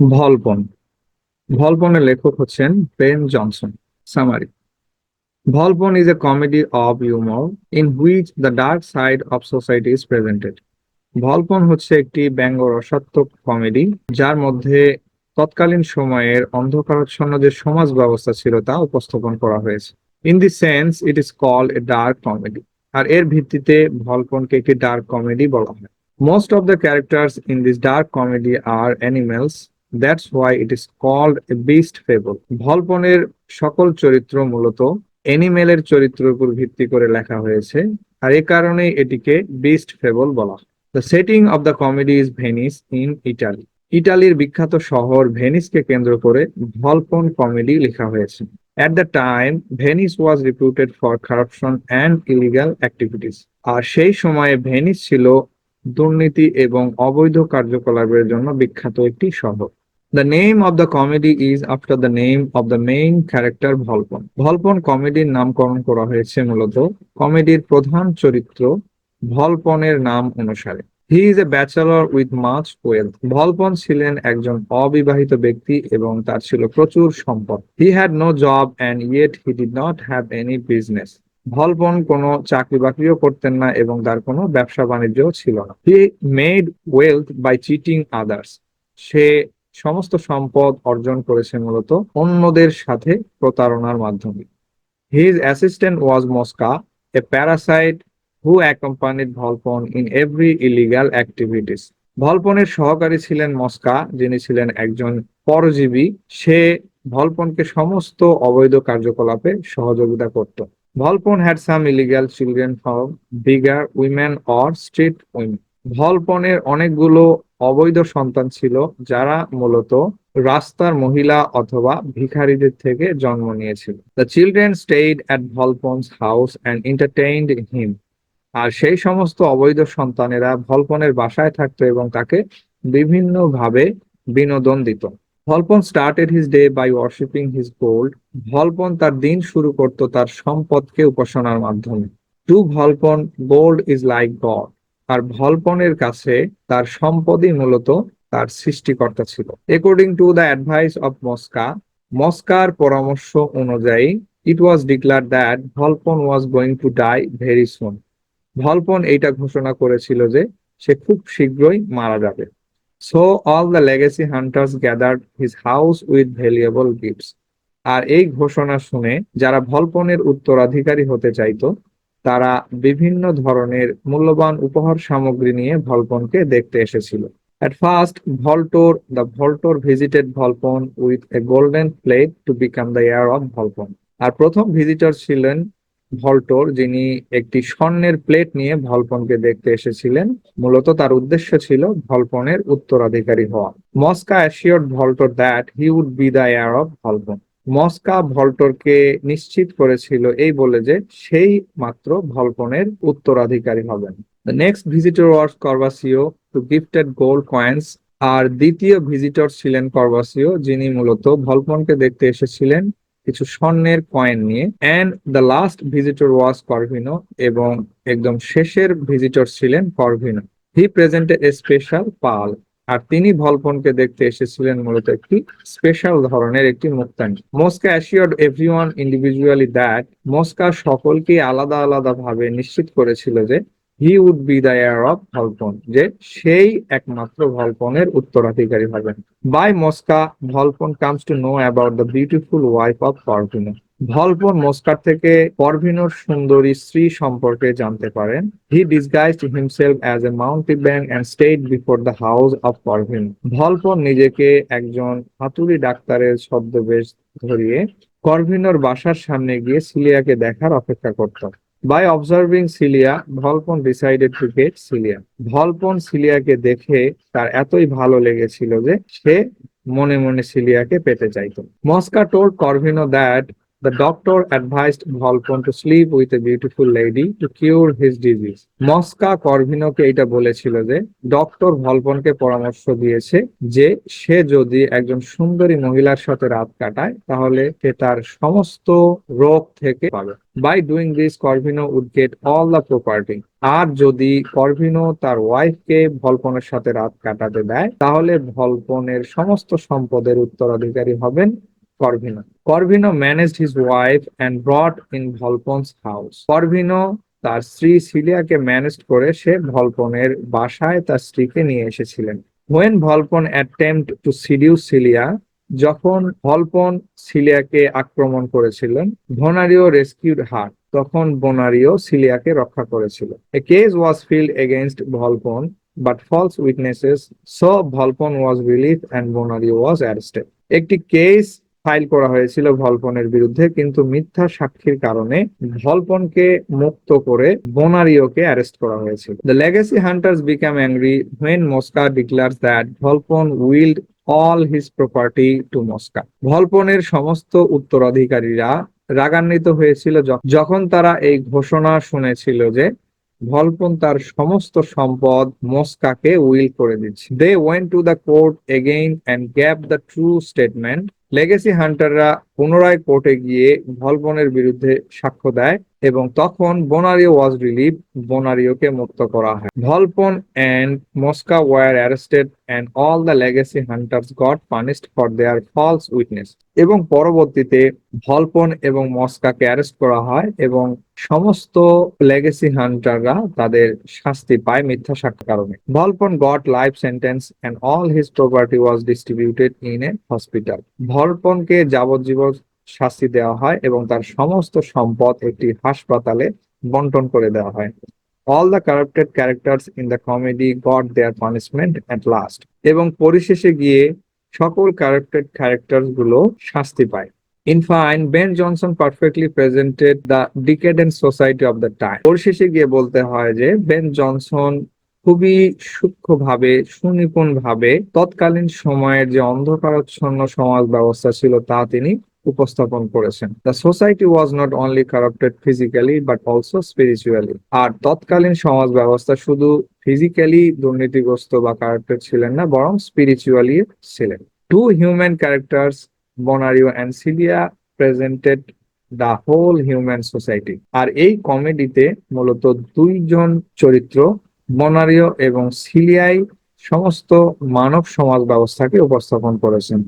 ভলপন। ভলপনের লেখক হচ্ছেন Ben Jonson, summary. Volpone is a comedy of humor in which the dark side of society is presented. Volpone হচ্ছে একটি ব্যঙ্গ রসাত্মক comedy যার মধ্যে তৎকালীন সময়ের অন্ধকারাচ্ছন্ন যে সমাজ ব্যবস্থা ছিল তা উপস্থাপন করা হয়েছে। In the sense it is call a dark comedy আর এর ভিত্তিতে ভলপনকে একটি ডার্ক কমেডি বলা হয়। Most of the characters in this dark comedy are animals that's why it is called a beast fable ভলপনের সকল চরিত্র মূলত অ্যানিমেলের চরিত্রের উপর ভিত্তি করে লেখা হয়েছে আর এ কারণেই এটিকে বিস্ট ফেবল বলা the setting of the comedy is Venice in Italy ইটালির বিখ্যাত শহর ভেনিসকে কেন্দ্র করে ভলপন কমেডি লেখা হয়েছে। At the time, Venice was reputed for corruption and illegal activities. আর সেই সময়ে ভেনিস ছিল দুর্নীতি এবং অবৈধ কার্যকলাপের জন্য বিখ্যাত একটি শহর। The name of the comedy is after the name of the main character Volpone Volpone কমেডির নামকরণ করা হয়েছে মূলত কমেডির প্রধান চরিত্র ভলপনের নাম অনুসারে। He is a bachelor with much wealth Volpone ছিলেন একজন অবিবাহিত ব্যক্তি এবং তার ছিল প্রচুর সম্পদ। He had no job and yet he did not have any business Volpone কোনো চাকরি বাকরিও করতেন না এবং তার কোনো ব্যবসা বাণিজ্যও ছিল না। He made wealth by cheating others সে সমস্ত সম্পদ অর্জন করেছে মূলত অন্যদের সাথে প্রতারণার মাধ্যমে। His assistant was Mosca a parasite who accompanied Volpone in every illegal activities ভলপনের সহকারী ছিলেন মস্কা যিনি ছিলেন একজন পরজীবী। সে ভলপনকে সমস্ত অবৈধ কার্যকলাপে সহযোগিতা করত। Volpone had some illegal children from beggar women or street women ভলপনের অনেকগুলো অবৈধ সন্তান ছিল, যারা মূলত রাস্তার মহিলা অথবা ভিখারিদের থেকে জন্ম নিয়েছিল। The children stayed at Volpone's house and entertained him আর সেই সমস্ত অবৈধ সন্তানেরা ভলপনের বাসায় থাকতো এবং তাকে বিভিন্নভাবে বিনোদন দিত। Volpone started his day by worshipping his gold Volpone তার দিন শুরু করত তার সম্পদকে উপাসনার মাধ্যমে। To Volpone gold is like God আর ভলপনের কাছে তার সম্পদই মূলত তার সৃষ্টিকর্তা ছিল। According to the advice of Mosca মস্কার পরামর্শ অনুযায়ী it was declare that Volpone was going to die very soon Volpone এইটা ঘোষণা করেছিল যে সে খুব শীঘ্রই মারা যাবে। So all the legacy hunters gathered his house with valuable gifts আর এই ঘোষণা শুনে যারা ভলপনের উত্তরাধিকারী হতে চাইতো তারা বিভিন্ন ধরনের মূল্যবান উপহার সামগ্রী নিয়ে ভলপনকে দেখতে এসেছিল। At first, Voltor, the Voltor visited Volpon with a golden plate to become the heir of Volpon. আর প্রথম ভিজিটর ছিলেন ভল্টোর যিনি একটি স্বর্ণের প্লেট নিয়ে ভলপনকে দেখতে এসেছিলেন। মূলত তার উদ্দেশ্য ছিল ভলপনের উত্তরাধিকারী হওয়া। Mosca assured Voltore that he would be the heir of Volpone Mosca ভল্টরকে নিশ্চিত করেছিল এই বলে যে সেই মাত্র ভলপনের উত্তরাধিকারী হবেন। Next visitor was Corbaccio to gifted gold coins আর দ্বিতীয় ভিজিটর ছিলেন কর্বাসিও যিনি মূলত ভলপনকে দেখতে এসেছিলেন কিছু স্বর্ণের কয়েন নিয়ে। And the last visitor was Corvino এবং একদম শেষের ভিজিটর ছিলেন করভিনো হি প্রেজেন্টেড এ স্পেশাল পাল আর তিনি ভলপনকে দেখতে এসেছিলেন মূলত একটি স্পেশাল ধরনের একটি মুক্তানি। Mosca assured everyone individually that Mosca সকলকে আলাদা আলাদা ভাবে নিশ্চিত করেছিল যে he would be the heir of Volpone, যে সেই একমাত্র ভলপনের উত্তরাধিকারী হবেন। By Mosca Volpone comes to know about the beautiful wife of Corvino Volpone মস্কার থেকে পরভিনোর সুন্দরী স্ত্রী সম্পর্কে জানতে পারেন। He disguised himself as a mountebank and state before the house of Corvino Volpone নিজেকে একজন হাতুড়ি ডাক্তারের ছদ্মবেশ ধরিয়ে করভিনোর বাসার সামনে গিয়ে সিলিয়াকে দেখার অপেক্ষা করত। By observing Celia, Volpone decided to get Celia. Volpone সিলিয়াকে দেখে তার এতই ভালো লেগেছিল যে সে মনে মনে সিলিয়াকে পেতে চাইতো। Mosca told Corvino that The doctor advised Volpon to sleep with a beautiful lady to cure his disease. Mosca কর্ভিনোকে এটা বলেছিল যে ডক্টর ভলপনকে পরামর্শ দিয়েছে যে, সে যদি একজন সুন্দরী মহিলার সাথে রাত কাটায়, তাহলে সে তার সমস্ত রোগ থেকে পাবে। By doing this Corvino would get all the property আর যদি কর্ভিনো তার ওয়াইফকে ভলপনের সাথে রাত কাটাতে দেয়, তাহলে ভলপনের সমস্ত সম্পদের উত্তরাধিকারী হবেন। Corvino Corvino managed his wife and brought in Volpone's house Corvino তার স্ত্রী সিলিয়াকে ম্যানেজ করে সে ভলপনের বাসায় তার স্ত্রীকে নিয়ে এসেছিলেন। When Volpone attempt to seduce Celia, যখন ভলপন সিলিয়াকে আক্রমণ করেছিলেন ভোনারিও রেস্কিউড হার তখন বোনারিও সিলিয়াকে রক্ষা করেছিল। A case was filed against Volpone but false witnesses so Volpone was relief and Bonario was arrested একটি কেস ফাইল করা হয়েছিল ভলপনের বিরুদ্ধে, কিন্তু মিথ্যা সাক্ষীর কারণে ভলপনকে মুক্ত করে বোনারিওকে অ্যারেস্ট করা হয়েছিল the legacy hunters become angry when Mosca declares that Volpone willed all his property to Mosca ভলপনের সমস্ত উত্তরাধিকারীরা রাগান্বিত হয়েছিল যখন তারা এই ঘোষণা শুনেছিল যে ভলপন তার সমস্ত সম্পদ মস্কাকে উইল করে দিচ্ছে। They went to the court again and gave the true statement legacy হান্টাররা পুনরায় কোর্টে গিয়ে ভলবনের বিরুদ্ধে সাক্ষ্য দেয়। এবং তখন বোনারিও ওয়াজ রিলিভ বোনারিওকে মুক্ত করা হয়। Volpone and Mosca were arrested and all the legacy hunters got punished for their false witness. এবং পরবর্তীতে ভলপন এবং মস্কাকে অ্যারেস্ট করা হয় এবং সমস্ত লেগেসি হান্টাররা তাদের শাস্তি পায় মিথ্যা সাক্ষ্যের কারণে। Volpone got life sentence and all his property was distributed in a hospital. ভলপনকে যাবজ্জীবন শাস্তি দেওয়া হয় এবং তার সমস্ত সম্পদ একটি হাসপাতালে বন্টন করে দেওয়া হয়। All the corrupted characters in the comedy got their punishment at last এবং পরিশেষে গিয়ে সকল কারাপ্টেড ক্যারেক্টার্সগুলো শাস্তি পায়। In fine Ben Jonson perfectly presented the decadent society of the time পরিশেষে গিয়ে বলতে হয় যে বেন জনসন খুবই সূক্ষ্মভাবে সুনিপুণ ভাবে তৎকালীন সময়ের যে অন্ধকারাচ্ছন্ন সমাজ ব্যবস্থা ছিল তা তিনি উপস্থাপন করেছেন। The society was not only corrupted physically but also spiritually আর তৎকালীন সমাজ ব্যবস্থা শুধু ফিজিক্যালি দুর্নীতিগ্রস্ত বা কারাপ্টেড ছিলেন না, বরং স্পিরিচুয়ালি ছিলেন। Two human characters Bonario and Celia presented the whole human society আর এই কমেডিতে মূলত দুইজন চরিত্র বনারিও এবং সিলিয়াই সমস্ত মানব সমাজ ব্যবস্থাকে উপস্থাপন করেছেন।